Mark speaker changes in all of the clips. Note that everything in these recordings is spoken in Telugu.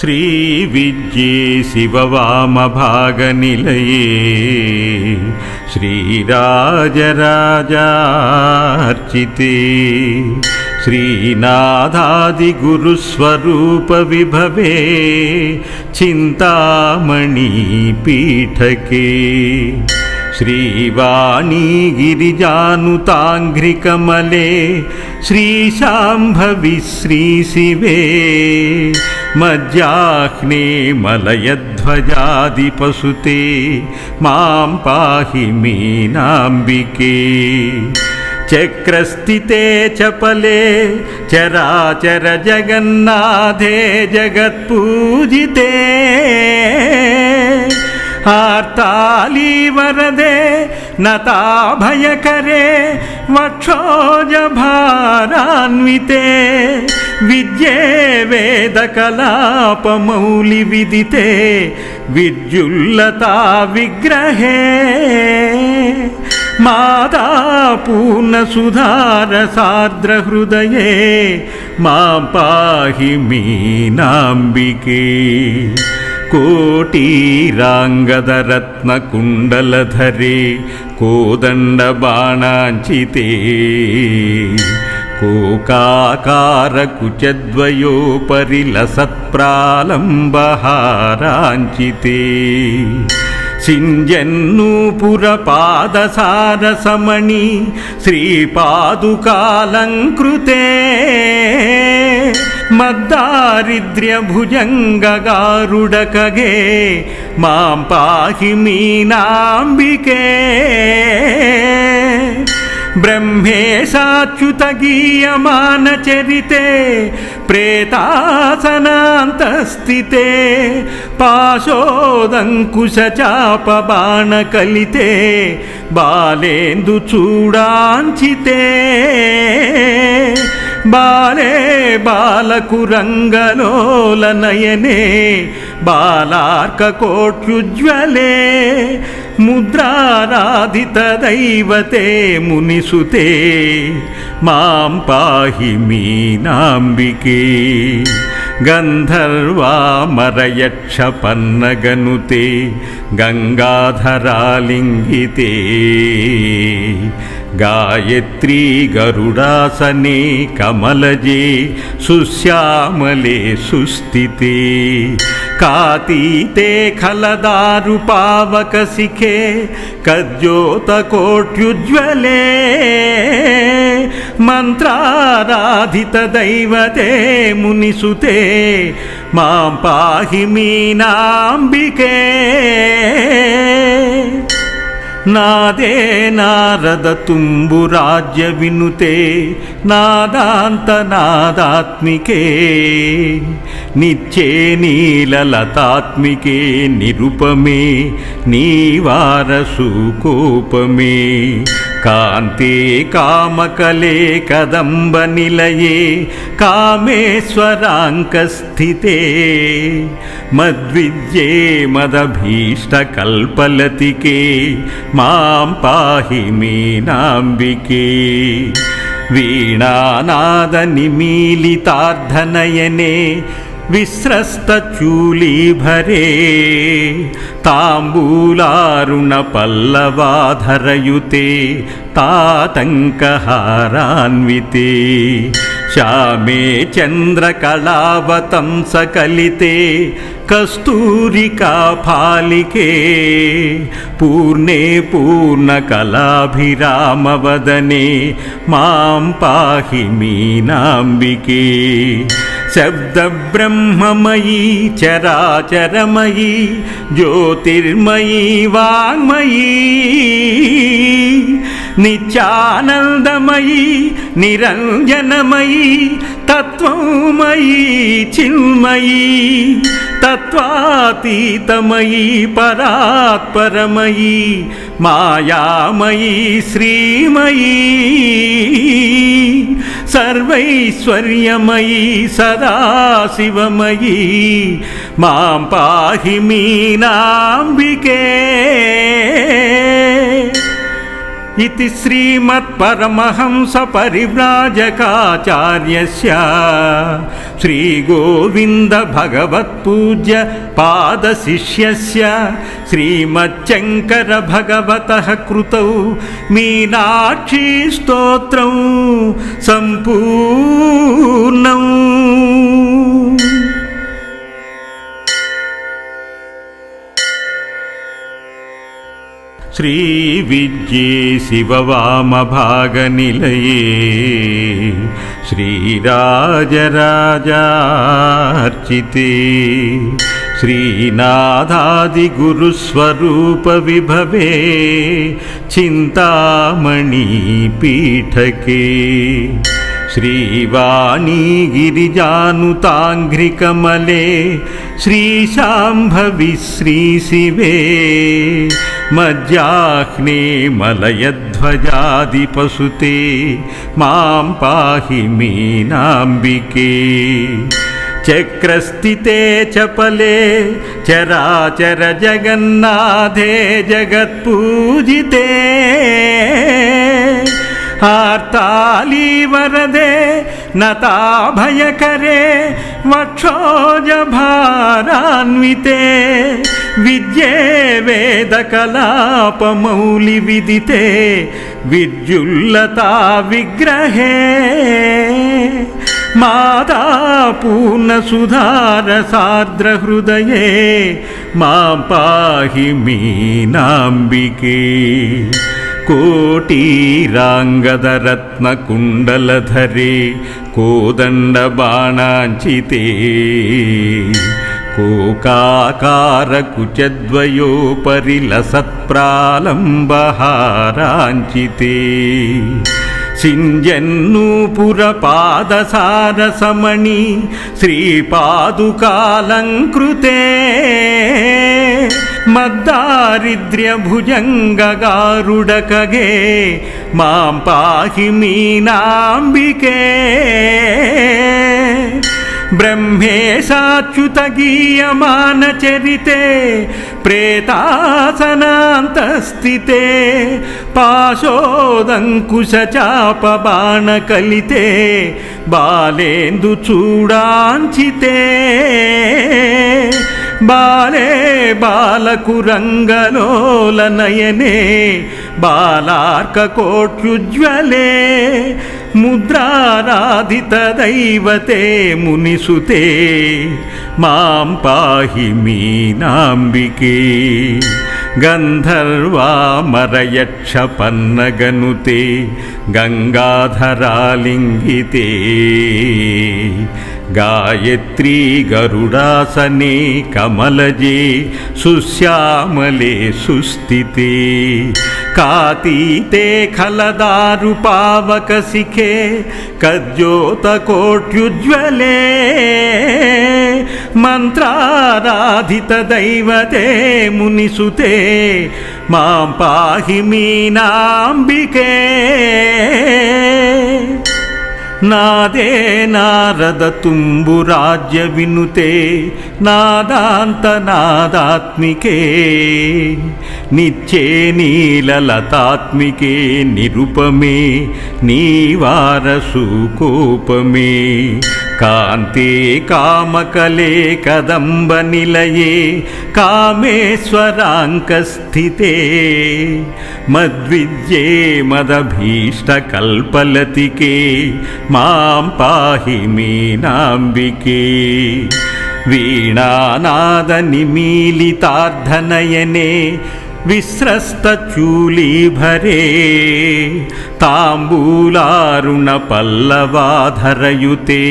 Speaker 1: श्रीविद्ये शिववामभागनिलये श्रीराजराजार्चिते श्रीनाथादिगुरुस्वरूपविभवे चिन्तामणिपीठके श्रीवाणी गिरिजानुताङ्घ्रिकमले श्रीशाम्भवि श्रीशिवे मज्जाह्ने मलयध्वजादिपसुते मां पाहि मीनाम्बिके चक्रस्थिते चपले चराचर जगन्नाथे जगत्पूजिते ಆರ್ತಾಲಿ ವರದೆ ನತಾಭಯಕರೆ ವಕ್ಷೋಜ ಭಾರಾನ್ವಿತೆ ವಿದ್ಯೆ ವೇದ ಕಲಾಪಮೌಲಿ ವಿದಿತೆ ವಿದ್ಯುಲ್ಲತಾ ವಿಗ್ರಹೇ మాతా పూర్ణసుధారసార్ద్రహృదయే మా పాహి మీనాంబికే कोटीराङ्गदरत्नकुण्डलधरे कोदण्डबाणाञ्चिते कोकाकारकुचद्वयोपरि लसत्प्रालम्बहाराञ्चिते सिञ्जन्नूपुरपादसारसमणि श्रीपादुकालङ्कृते मद्दारिद्र्यभुजङ्गगारुडकगे मां पाहि मीनाम्बिके ब्रह्मेशाच्युतगीयमानचरिते प्रेतासनान्तस्थिते पाशोदङ्कुशचापबाणकलिते बालेन्दुचूडाञ्चिते బాలే బాలకు రంగలోల నయనే బాలార్క కోట్యుజ్వలే ముద్రారాధిత దైవతే మునిసుతే మాం పాహి మీనాంబికే. గంధర్వామరయక్షపన్నగనుతే గంగాధరాలింగితే. गायत्री गरुडासने कमलजे सुश्यामले सुस्थिते कातीते खलदारुपावकशिखे कद्योतकोट्युज्ज्वले मन्त्राराधितदैवते मुनिसुते मां पाहि मीनाम्बिके నాదే నారద తుంబురాజ్య వినుతే నాదాంత నాదాత్మికే నిత్యే నీలలతాత్మికే నిరుపమే నీవారసు కోపమే. కాంతే కామకలే కదంబ నిలయే కామేశ్వరాంకస్థితే మద్విద్యే మదభీష్టకల్పలతికే మాం పాహి మీనాంబికే. వీణానాదనిమీలితార్ధనయనే విస్రస్తచూలీభరే తాంబూలారుణపల్లవాధరయుతే తాతంకహారాన్వితే. శ్యామే చంద్రకళావతంసకలితే కస్తూరికా ఫాలికే పూర్ణే పూర్ణకలాభిరామవదనే మాం పాహి మీనాంబికే. శబ్దబ్రహ్మమయీ చరాచరమయీ జ్యోతిర్మయీ వాङ्మయీ నిత్యానందమయీ నిరంజనమయీ తత్వమయీ చిన్మయీ. తత్వాతీతమయీ పరాత్పరమయీ మాయామయీ శ్రీమయీ. సర్వైశ్వర్యమయీ సదాశివమయీ. మాం పాహి మీనాంబికే. ఇది శ్రీమత్పరమహంస పరివ్రాజకాచార్య श्रीगोविन्दभगवत्पूज्य पादशिष्यस्य श्रीमच्चङ्करभगवतः कृतौ मीनाक्षीस्तोत्रं सम्पूर्णम् श्रीविद्ये शिववामभागनिलये श्रीराजराजार्चिते श्रीनाथादिगुरुस्वरूपविभवे चिन्तामणिपीठके श्रीवाणीगिरिजानुताङ्घ्रिकमले श्रीशाम्भवि श्रीशिवे मज्जाह्ने मलयध्वजादिपसुते मां पाहि मीनाम्बिके चक्रस्थिते चपले चराचर जगन्नाथे जगत्पूजिते आर्ताली वरदे नताभयकरे वक्षोजभारान्विते विद्ये वेदकलापमौलिविदिते विद्युल्लता विग्रहे माता पूर्णसुधारसार्द्रहृदये मां पाहि मीनाम्बिके कोटीराङ्गदरत्नकुण्डलधरे कोदण्डबाणाञ्चिते कोकाकारकुचद्वयोपरि लसत्प्रालम्बहाराञ्चिते सिञ्जन्नूपुरपादसारसमणि श्रीपादुकालङ्कृते मद्दारिद्र्यभुजङ्गगारुडकगे मां पाहि मीनाम्बिके ब्रह्मेशाच्युतगीयमानचरिते प्रेतासनान्तस्थिते पाशोदङ्कुशचापबाणकलिते बालेन्दुचूडाञ्चिते బాలే బాలకు రంగలోల నయనే బాలార్క కోట్యుజ్వలే ముద్రారాధిత దైవతే మునిసుతే మాం పాహి మీనాంబికే. గంధర్వామరయక్షపన్నగనుతే గంగాధరాలింగితే. गायत्री गरुडासने कमलजे सुश्यामले सुस्थिते कातीते खलदारुपावकशिखे कद्योतकोट्युज्ज्वले मन्त्राराधितदैवते मुनिसुते मां पाहि मीनाम्बिके నాదే నారద తుంబురాజ్య వినుతే నాదాంత నాదాత్మికే. నిత్యే నీలలతాత్మికే నిరుపమే నీవారసు కోపమే. కాంతి కామకలే కదంబ నిలయే కామేశ్వరాంకస్థితే మద్విద్యే మదభీష్టకల్పలతికే మాం పాహి మీనాంబికే. వీణానాద నిమీలితార్ధనయనే विस्रस्तचूलीभरे ताम्बूलारुणपल्लवाधरयुते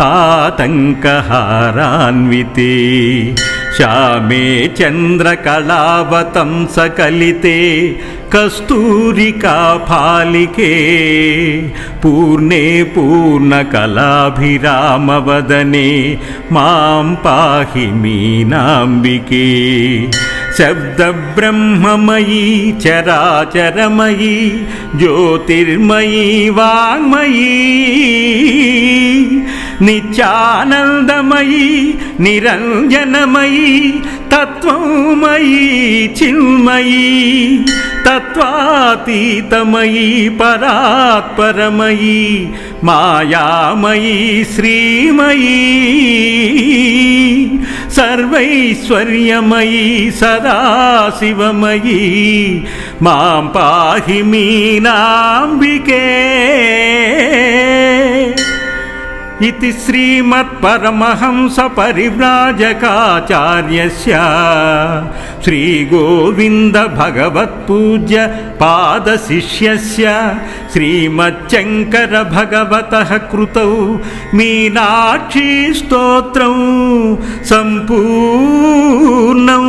Speaker 1: तातङ्कहारान्विते श्यामे चन्द्रकलावतंसकलिते कस्तूरिकाफालिके पूर्णे पूर्णकलाभिरामवदने मां पाहि मीनाम्बिके శబ్దబ్రహ్మమయీ చరాచరమయీ జ్యోతిర్మయీ వాంగ్మయీ. నిత్యానందమయీ నిరంజనమయీ తత్వమయీ చిన్మయీ తత్వాతీతమయీ పరాత్పరమయీ మాయామయీ శ్రీమయీ సర్వైశ్వర్యమయీ సదాశివమయీ మాం పాహి మీనాంబికే. ఇది శ్రీమత్పరమహంస పరివ్రాజకాచార్య శ్రీగోవింద భగవత్పూజ్య పాదశిష్య శ్రీమచ్చంకర భగవత కృత మీనాక్షీ స్తోత్రం సంపూర్ణం